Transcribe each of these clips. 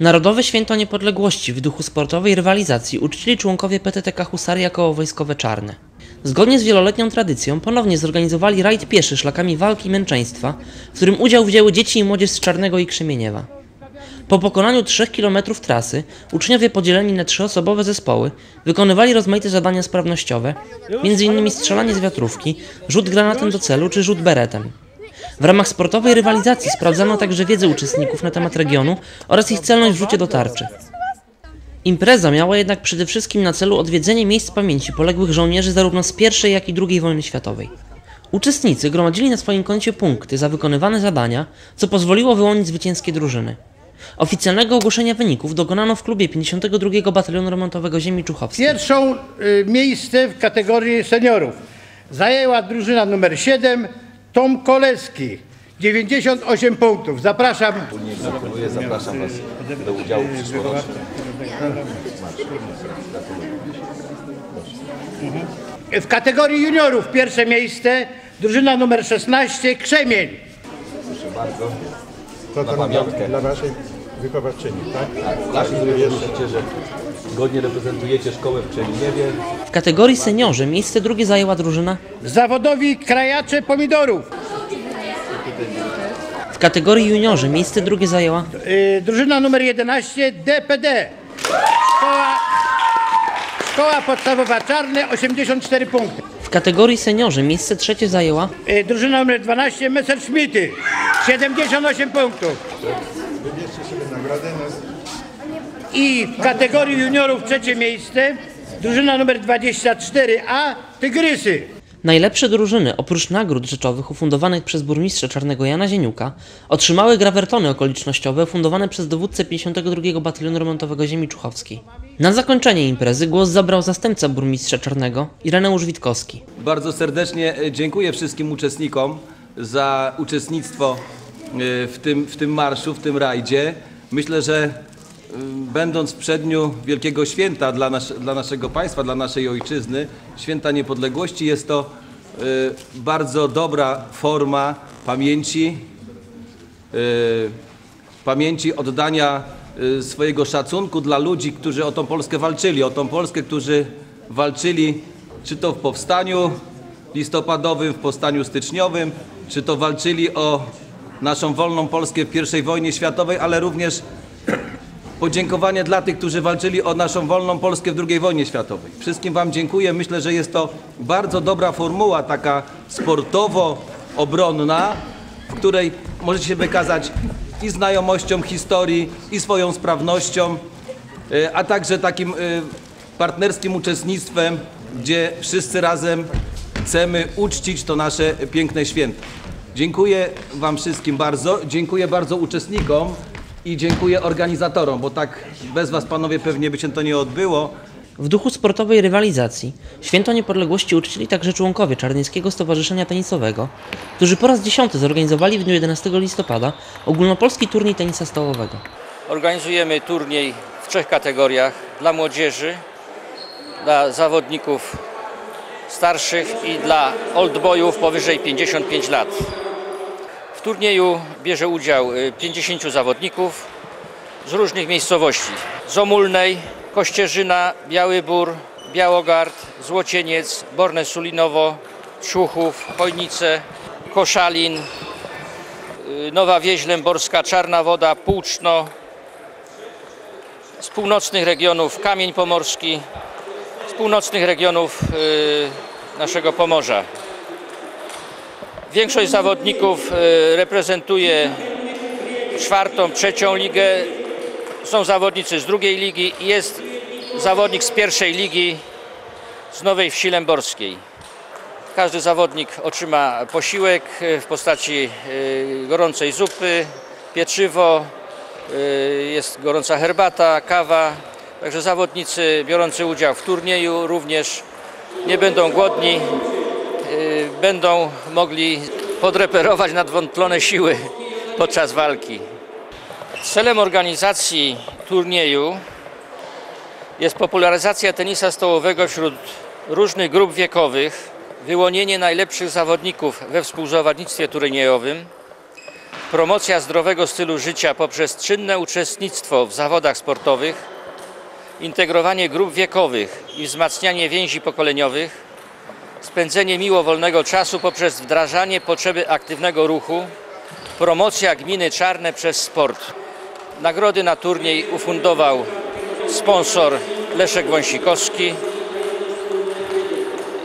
Narodowe Święto Niepodległości w duchu sportowej rywalizacji uczcili członkowie PTTK Husaria Koło Wojskowe Czarne. Zgodnie z wieloletnią tradycją ponownie zorganizowali rajd pieszy szlakami walki i męczeństwa, w którym udział wzięły dzieci i młodzież z Czarnego i Krzemieniewa. Po pokonaniu 3 km trasy uczniowie podzieleni na trzyosobowe zespoły wykonywali rozmaite zadania sprawnościowe, m.in. strzelanie z wiatrówki, rzut granatem do celu czy rzut beretem. W ramach sportowej rywalizacji sprawdzano także wiedzę uczestników na temat regionu oraz ich celność w rzucie do tarczy. Impreza miała jednak przede wszystkim na celu odwiedzenie miejsc pamięci poległych żołnierzy zarówno z I jak i II wojny światowej. Uczestnicy gromadzili na swoim koncie punkty za wykonywane zadania, co pozwoliło wyłonić zwycięskie drużyny. Oficjalnego ogłoszenia wyników dokonano w klubie 52 Batalionu Remontowego Ziemi Czuchowskiej. Pierwszą y, miejsce w kategorii seniorów zajęła drużyna numer 7 Tom Koleski. 98 punktów. Zapraszam. Gratuluję, zapraszam Was do udziału w przyszłorocznym. W kategorii juniorów pierwsze miejsce drużyna numer 16 Krzemień. To, to Na pamiątkę. Dla waszej wychowawczyni, tak? Tak, myślicie, że godnie reprezentujecie szkołę w Czerniewie. W kategorii seniorzy miejsce drugie zajęła drużyna Zawodowi krajacze pomidorów. W kategorii juniorzy miejsce drugie zajęła Y, drużyna numer 11 DPD. Szkoła, Szkoła Podstawowa Czarne 84 punkty. w kategorii seniorzy miejsce trzecie zajęła Y, drużyna numer 12 Messerschmitty 78 punktów. Wybierzcie sobie nagrodę. No, I w kategorii juniorów trzecie miejsce drużyna numer 24A Tygrysy. Najlepsze drużyny, oprócz nagród rzeczowych ufundowanych przez burmistrza Czarnego Jana Zieniuka, otrzymały grawertony okolicznościowe fundowane przez dowódcę 52 Batalionu Remontowego Ziemi Czuchowskiej. Na zakończenie imprezy głos zabrał zastępca burmistrza Czarnego, Ireneusz Witkowski. Bardzo serdecznie e, dziękuję wszystkim uczestnikom za uczestnictwo w tym, w tym marszu, w tym rajdzie. Myślę, że e, będąc w przedniu wielkiego święta dla, nas, dla naszego państwa, dla naszej ojczyzny, święta niepodległości, jest to e, bardzo dobra forma pamięci, pamięci oddania swojego szacunku dla ludzi, którzy o tą Polskę walczyli, o tą Polskę, którzy walczyli czy to w powstaniu listopadowym, w powstaniu styczniowym, czy to walczyli o naszą wolną Polskę w I wojnie światowej, ale również podziękowanie dla tych, którzy walczyli o naszą wolną Polskę w II wojnie światowej. Wszystkim Wam dziękuję. Myślę, że jest to bardzo dobra formuła, taka sportowo-obronna, w której możecie się wykazać i znajomością historii, i swoją sprawnością, e, a także takim e, partnerskim uczestnictwem, gdzie wszyscy razem chcemy uczcić to nasze piękne święto. Dziękuję Wam wszystkim bardzo, dziękuję bardzo uczestnikom i dziękuję organizatorom, bo tak bez Was panowie pewnie by się to nie odbyło. W duchu sportowej rywalizacji Święto Niepodległości uczcili także członkowie Czarnieckiego Stowarzyszenia Tenisowego, którzy po raz dziesiąty zorganizowali w dniu 11 listopada ogólnopolski turniej tenisa stołowego. Organizujemy turniej w trzech kategoriach dla młodzieży, dla zawodników starszych i dla oldboyów powyżej 55 lat. Turnieju bierze udział y, 50 zawodników z różnych miejscowości. Z Omulnej, Kościerzyna, Biały Bór, Białogard, Złocieniec, Borne Sulinowo, Ciuchów, Chojnice, Koszalin, y, Nowa Wieś Lęborska, Czarna Woda, Płuczno, z północnych regionów Kamień Pomorski, z północnych regionów y, naszego Pomorza. Większość zawodników y, reprezentuje czwartą, trzecią ligę. Są zawodnicy z drugiej ligi i jest zawodnik z pierwszej ligi z Nowej Wsi Lęborskiej. Każdy zawodnik otrzyma posiłek y, w postaci y, gorącej zupy, pieczywo, jest gorąca herbata, kawa. Także zawodnicy biorący udział w turnieju również nie będą głodni, będą mogli podreperować nadwątlone siły podczas walki. Celem organizacji turnieju jest popularyzacja tenisa stołowego wśród różnych grup wiekowych, wyłonienie najlepszych zawodników we współzawodnictwie turniejowym, promocja zdrowego stylu życia poprzez czynne uczestnictwo w zawodach sportowych, integrowanie grup wiekowych i wzmacnianie więzi pokoleniowych, spędzenie miło wolnego czasu poprzez wdrażanie potrzeby aktywnego ruchu, promocja gminy Czarne przez sport. Nagrody na turniej ufundował sponsor Leszek Wąsikowski.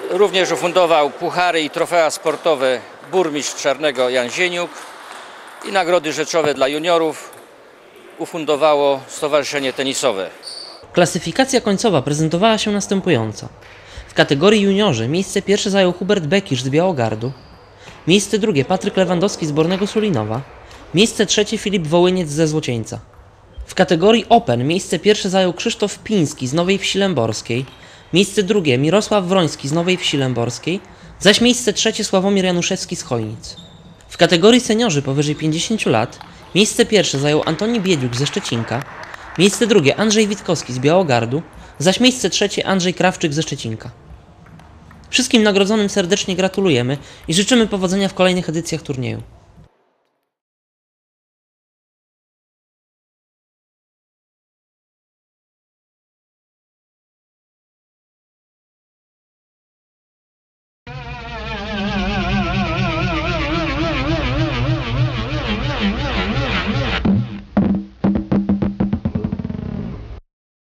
Również ufundował puchary i trofea sportowe burmistrz Czarnego Jan Zieniuk i nagrody rzeczowe dla juniorów ufundowało Stowarzyszenie Tenisowe. Klasyfikacja końcowa prezentowała się następująco. Kategorii juniorzy miejsce pierwsze zajął Hubert Bekisz z Białogardu, miejsce drugie Patryk Lewandowski z Bornego Sulinowa, miejsce trzecie Filip Wołyniec ze Złocieńca. W kategorii Open miejsce pierwsze zajął Krzysztof Piński z Nowej Wsi Lęborskiej, miejsce drugie Mirosław Wroński z Nowej Wsi Lęborskiej, zaś miejsce trzecie Sławomir Januszewski z Chojnic. W kategorii seniorzy powyżej 50 lat miejsce pierwsze zajął Antoni Biedziuk ze Szczecinka, miejsce drugie Andrzej Witkowski z Białogardu, zaś miejsce trzecie Andrzej Krawczyk ze Szczecinka. Wszystkim nagrodzonym serdecznie gratulujemy i życzymy powodzenia w kolejnych edycjach turnieju.